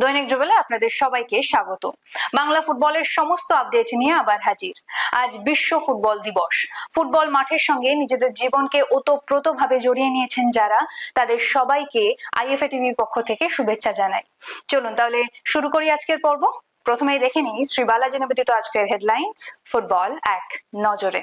দৈনিক যুগলে আপনাদের সবাইকে স্বাগত। বাংলা ফুটবলের সমস্ত আপডেট নিয়ে আবার হাজির। আজ বিশ্ব ফুটবল দিবস। ফুটবল মাঠের সঙ্গে নিজেদের জীবনকে ওতপ্রোতভাবে জড়িয়ে নিয়েছেন যারা, তাদের সবাইকে আইএফএ টিভির পক্ষ থেকে শুভেচ্ছা জানাই। চলুন তাহলে শুরু করি আজকের পর্ব। প্রথমেই দেখে নিই শ্রী বালাজি নিবেদিত আজকের হেডলাইন্স, ফুটবল এক নজরে।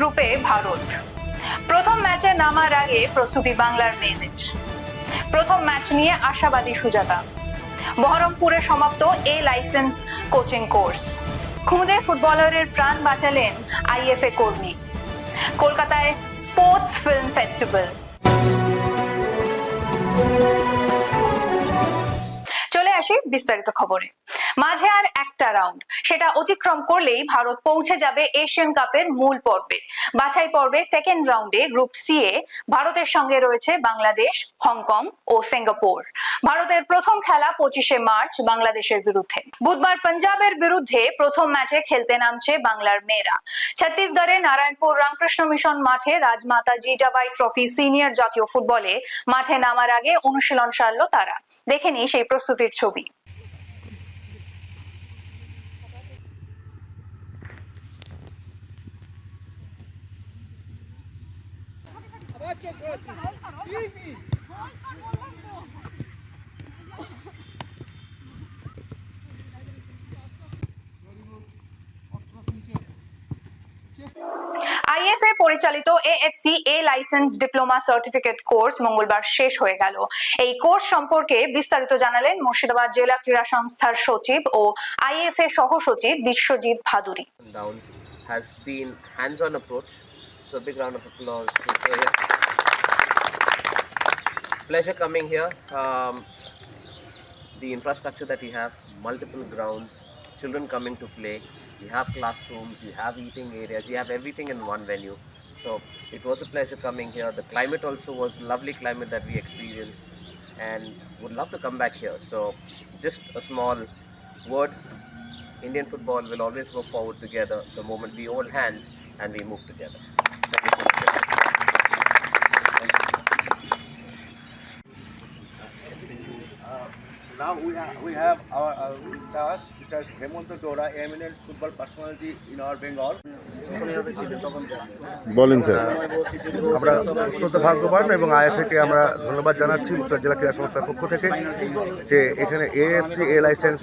গ্রুপে ভারত। প্রথম ম্যাচে নামার আগে প্রস্তুতি বাংলার মেয়েদের। প্রথম ম্যাচ নিয়ে আশাবাদী সুজাতা। বহরমপুরে সমাপ্ত এ লাইসেন্স কোচিং কোর্স। খুদে ফুটবলারের প্রাণ বাঁচালেন আইএফএ কর্মী। কলকাতায় স্পোর্টস ফিল্ম ফেস্টিভ্যাল। চলে আসি বিস্তারিত খবরে। মাঝে আর একটা রাউন্ড সেটা অতিক্রম করলেই ভারত পৌঁছে যাবে এশিয়ান কাপের মূল পর্বে। বাছাই পর্বে সেকেন্ড রাউন্ডে গ্রুপ সি এ ভারতের সঙ্গে রয়েছে বাংলাদেশ হংকং ও সিঙ্গাপুর ভারতের প্রথম খেলা পঁচিশে মার্চ বাংলাদেশের বিরুদ্ধে। বুধবার পাঞ্জাবের বিরুদ্ধে প্রথম ম্যাচে খেলতে নামছে বাংলার মেয়েরা। ছত্তিশগড়ে নারায়ণপুর রামকৃষ্ণ মিশন মাঠে রাজমাতা জিজাবাই ট্রফি সিনিয়র জাতীয় ফুটবলে মাঠে নামার আগে অনুশীলন সারল তারা। দেখে নিই সেই প্রস্তুতির ছবি। আইএফএ পরিচালিত AFC A licence diploma certificate course মঙ্গলবার শেষ হয়ে গেল এই কোর্স সম্পর্কে বিস্তারিত জানালেন মুর্শিদাবাদ জেলা ক্রীড়া সংস্থার সচিব ও আইএফএ সহ সচিব Biswajit Bhaduri has been hands-on approach. So big round of applause to. Pleasure coming here. Um, the infrastructure that we have, multiple grounds, children coming to play. We have classrooms, we have eating areas, we have everything in one venue. So it was a pleasure coming here. The climate also was lovely climate that we experienced and would love to come back here. So just a small word Indian football will always go forward together the moment we hold hands and we move together. Thank you so much. Now we have, we have our uh, with Mr. Hemonto Dora, eminent football personality in our Bengal. বলেন sir আমরা অত্যন্ত ভাগ্যবান এবং আইএফএকে আমরা ধন্যবাদ জানাচ্ছি মুর্শিদাবাদ জেলা ক্রীড়া সংস্থার পক্ষ থেকে যে এখানে এএফসি এ লাইসেন্স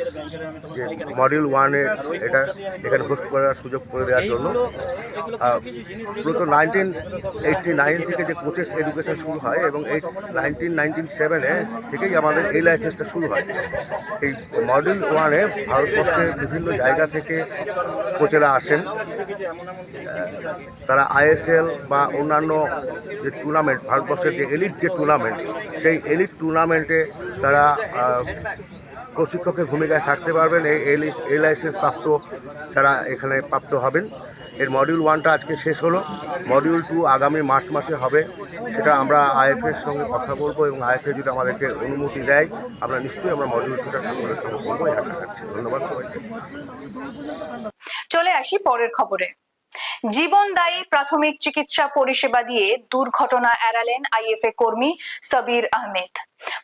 যে মডিউল ওয়ানের এটা এখানে হোস্ট করার সুযোগ করে দেওয়ার জন্য মূলত নাইনটিন এইটটি নাইন থেকে যে কোচেস এডুকেশন শুরু হয় এবং এই নাইনটিন নাইনটিন সেভেনে থেকেই আমাদের এই লাইসেন্সটা শুরু হয় এই মডিউল ওয়ানে ভারতবর্ষের বিভিন্ন জায়গা থেকে কোচেরা আসেন। তারা আইএসএল বা অন্যান্য যে টুর্নামেন্ট ভারতবর্ষের যে এলিট যে টুর্নামেন্ট সেই এলিট টুর্নামেন্টে তারা প্রশিক্ষকের ভূমিকায় থাকতে পারবেন। এই লাইসেন্স প্রাপ্ত তারা এখানে প্রাপ্ত হবেন। এর মডিউল ওয়ানটা আজকে শেষ হলো। মডিউল টু আগামী মার্চ মাসে হবে। সেটা আমরা আইএফের সঙ্গে কথা বলব এবং আইএফএ যদি আমাদেরকে অনুমতি দেয়, আমরা নিশ্চয়ই আমরা মডিউল টুটা সাফল্যের সঙ্গে করব, এই আশা রাখছি। ধন্যবাদ সবাইকে। চলে আসি পরের খবরে। জীবনদায়ী প্রাথমিক চিকিৎসা পরিষেবা দিয়ে দুর্ঘটনা এড়ালেন আইএফএ কর্মী সাবির আহমেদ।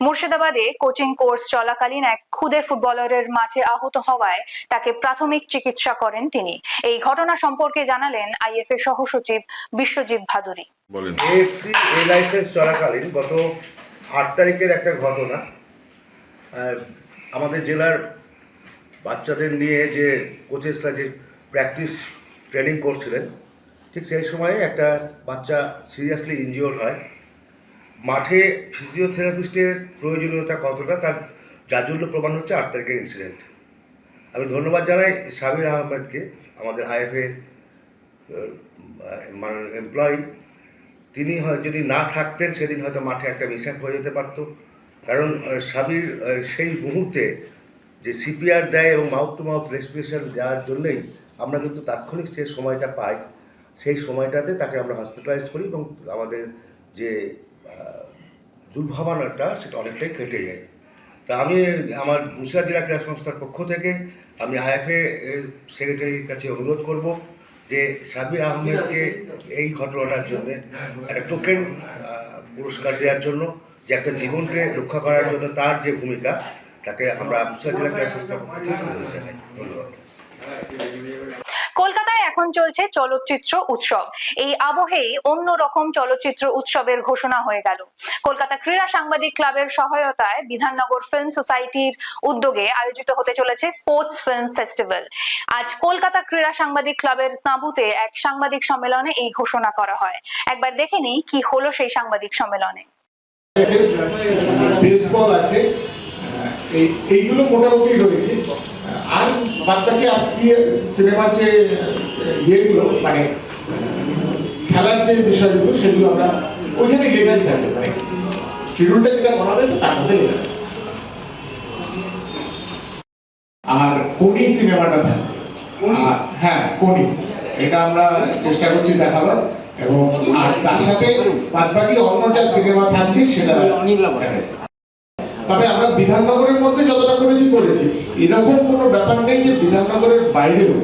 মুর্শিদাবাদে কোচিং কোর্স চলাকালীন এক খুদে ফুটবলারের মাঠে আহত হওয়ায় তাকে প্রাথমিক চিকিৎসা করেন তিনি। এই ঘটনা সম্পর্কে জানালেন আইএফএ সহসচিব বিশ্বজিৎ ভাদুরী। বলেন। এএফসি এ লাইসেন্স চলাকালীন গত আট তারিখের একটা ঘটনা আমাদের জেলার বাচ্চাদের নিয়ে যে কোচেসরা যে প্র্যাকটিস ট্রেনিং করছিলেন, ঠিক সেই সময়ে একটা বাচ্চা সিরিয়াসলি ইনজিওর হয়। মাঠে ফিজিওথেরাপিস্টের প্রয়োজনীয়তা কতটা তার জাজুল্য প্রমাণ হচ্ছে আট তারিখের ইনসিডেন্ট আমি ধন্যবাদ জানাই সাবির আহমেদকে, আমাদের আইএফএ মানে এমপ্লয়ি তিনি হয়, যদি না থাকতেন, সেদিন হয়তো মাঠে একটা মিসঅ্যাপ হয়ে যেতে পারতো। কারণ সাবির সেই মুহূর্তে যে সিপিআর দেয় এবং মাউথ টু মাউথ রেসপিরেশন দেওয়ার জন্যই আমরা কিন্তু তাৎক্ষণিক যে সময়টা পাই। সেই সময়টাতে তাকে আমরা হসপিটালাইজ করি এবং আমাদের যে দুর্ভাবনাটা, সেটা অনেকটাই কেটে যায়। তা আমি, আমার মুর্শিদাবাদ জেলা ক্রীড়া সংস্থার পক্ষ থেকে আমি আইএফএ সেক্রেটারির কাছে অনুরোধ করব। যে সাবির আহমেদকে এই ঘটনাটার জন্য, একটা টোকেন পুরস্কার দেওয়ার জন্য, যে একটা জীবনকে রক্ষা করার জন্য তার যে ভূমিকা, তাকে আমরা জেলা ক্রীড়া সংস্থা পক্ষ থেকে ধন্যবাদ। এখন চলছে চলচ্চিত্র উৎসব। এই আবহেই অন্য রকম চলচ্চিত্র উৎসবের ঘোষণা হয়ে গেল। কলকাতা ক্রীড়া সাংবাদিক ক্লাবের সহায়তায় বিধাননগর ফিল্ম সোসাইটির উদ্যোগে আয়োজিত হতে চলেছে স্পোর্টস ফিল্ম ফেস্টিভ্যাল। আজ কলকাতা ক্রীড়া সাংবাদিক ক্লাবের তাঁবুতে এক সাংবাদিক সম্মেলনে এই ঘোষণা করা হয়। একবার দেখে নিই কি হলো সেই সাংবাদিক সম্মেলনে। বেসবল আছে। এইগুলো মোটামুটি রয়েছে। আর বাদ বাকি আপনি সিনেমার যে ইয়েগুলো মানে খেলার যে বিষয়গুলো সেগুলো আমরা ওইখানে লেগাই থাকবে মানে শিডিউলটা যেটা করা তার মধ্যে আর কোনি সিনেমাটা থাকবে। হ্যাঁ কোনি। এটা আমরা চেষ্টা করছি দেখাবার। এবং আর তার সাথে বাদ বাকি অন্য যা সিনেমা থাকছে সেটা দেখাবে। তবে আমরা বিধাননগরের মধ্যে যতটা করেছি করেছি এরকম কোনো ব্যাপার নেই যে বিধাননগরের বাইরেও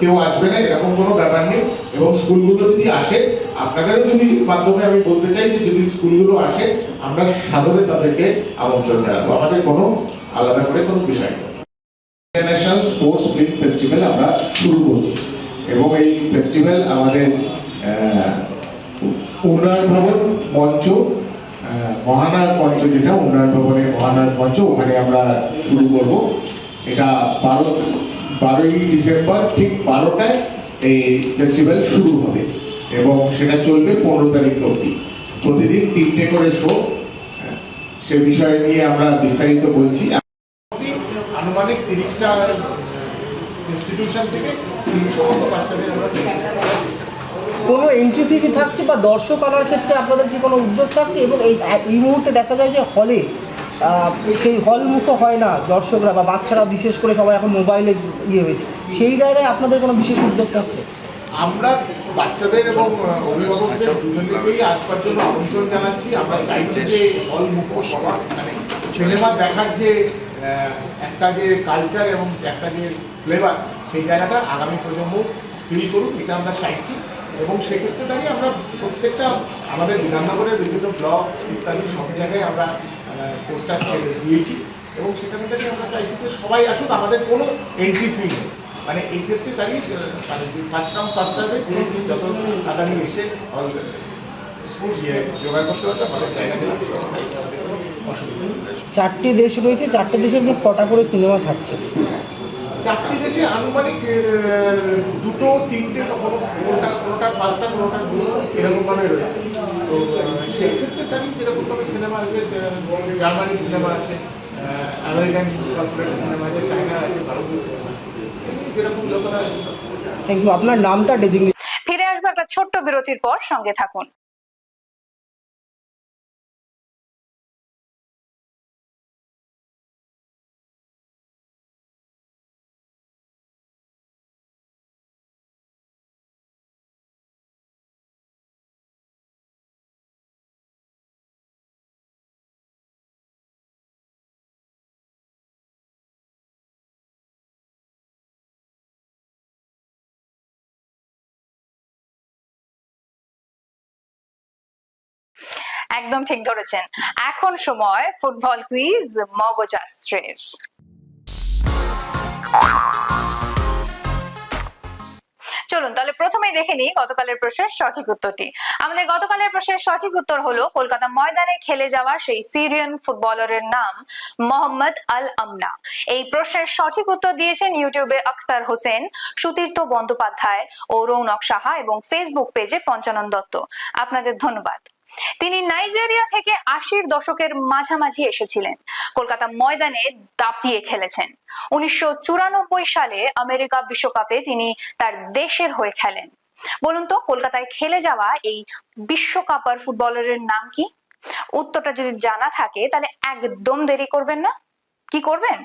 কেউ আসবে না এরকম কোনো ব্যাপার নেই। এবং স্কুলগুলো যদি আসে আপনাদেরও যদি মাধ্যমে আমি বলতে চাই যে যদি স্কুলগুলো আসে আমরা সাদরে তাদেরকে আমন্ত্রণ জানাব। আমাদের কোনো আলাদা করে কোনো বিষয় নেই। ইন্টারন্যাশনাল স্পোর্টস ফিল্ম ফেস্টিভ্যাল আমরা শুরু করছি। এবং এই ফেস্টিভ্যাল আমাদের উন্নয়ন ভবন মঞ্চ মহানায়ক মঞ্চ যেটা উন্নয়ন ভবনের মহানায়ক মঞ্চ ওখানে আমরা শুরু করব। এটা বারো, বারোই ডিসেম্বর, ঠিক বারোটায় এই ফেস্টিভ্যাল শুরু হবে এবং সেটা চলবে পনেরো তারিখ অবধি। প্রতিদিন তিনটে করে শো সে বিষয় নিয়ে আমরা বিস্তারিত বলছি। আনুমানিক তিরিশটা ইনস্টিটিউশন থেকে তিনশো মতো বাচ্চাদের কোনো এন্ট্রি ফি কি থাকছে বা দর্শক আনার ক্ষেত্রে আপনাদের কি কোনো উদ্যোগ থাকছে? এবং এই এই মুহূর্তে দেখা যায় যে হলে সেই হলমুখো হয় না দর্শকরা বা বাচ্চারা, বিশেষ করে সবাই এখন মোবাইলে ইয়ে হয়েছে। সেই জায়গায় আপনাদের কোনো বিশেষ উদ্যোগ থাকছে? আমরা বাচ্চাদের এবং অভিভাবকদের দুজনকেই আসবার জন্য আমন্ত্রণ জানাচ্ছি। আমরা চাইছি যে হল মুখোশ হওয়া। মানে সিনেমা দেখার যে একটা যে কালচার এবং একটা যে ফ্লেভার সেই জায়গাটা আগামী প্রজন্ম ফিল করুক, এটা আমরা চাইছি। এবং সেক্ষেত্রে দাঁড়িয়ে আমরা প্রত্যেকটা আমাদের বিধাননগরের বিভিন্ন ব্লক ইত্যাদি সব জায়গায় আমরা পোস্টার ছেড়ে দিয়েছি এবং সেখানে দাঁড়িয়ে আমরা চাইছি যে সবাই আসুক, আমাদের কোনো এন্ট্রি ফি নেই। মানে এই ক্ষেত্রে দাঁড়িয়ে মানে ফার্স্ট কাম ফার্স্ট সার্ভে যে যত তাড়াতাড়ি এসে চারটি দেশ রয়েছে, চারটে দেশের কটা করে সিনেমা থাকছে? চারটি দেশে আনুমানিক দুটো তিনটে কখনো কোনোটা কোনোটা পাঁচটা কোনোটা দুটো এরকমভাবে রয়েছে। তো দাঁড়িয়ে যেরকমভাবে সিনেমা আছে জার্মানি সিনেমা আছে আমেরিকান কনসুলেটেড সিনেমা আছে চায়না আছে ভারতীয় সিনেমা যেরকম যতটা থ্যাংক ইউ আপনার নামটা ফিরে আসব একটা ছোট্ট বিরতির পর সঙ্গে থাকুন। একদম ঠিক ধরেছেন। এখন সময় ফুটবল কুইজ মগজাস্ত্রের। চলুন তাহলে প্রথমেই দেখে নিই গতকালের প্রশ্নের সঠিক উত্তরটি। আমাদের গতকালের প্রশ্নের সঠিক উত্তর হলো, কলকাতা ময়দানে খেলে যাওয়া সেই সিরিয়ান ফুটবলারের নাম মোহাম্মদ আল আমনা এই প্রশ্নের সঠিক উত্তর দিয়েছেন ইউটিউবে আখতার হোসেন, সুতীর্থ বন্দ্যোপাধ্যায় ও রৌনক সাহা এবং ফেসবুক পেজে পঞ্চানন দত্ত। আপনাদের ধন্যবাদ। তিনি নাইজেরিয়া থেকে আশির দশকের মাঝামাঝি এসেছিলেন। কলকাতা ময়দানে দাপিয়ে খেলেছেন। উনিশশো চুরানব্বই সালে আমেরিকা বিশ্বকাপে তিনি তার দেশের হয়ে খেলেন। বলুন তো, কলকাতায় খেলে যাওয়া এই বিশ্বকাপার ফুটবলারের নাম কি? উত্তরটা যদি জানা থাকে, তাহলে একদম দেরি করবেন না। কি করবেন?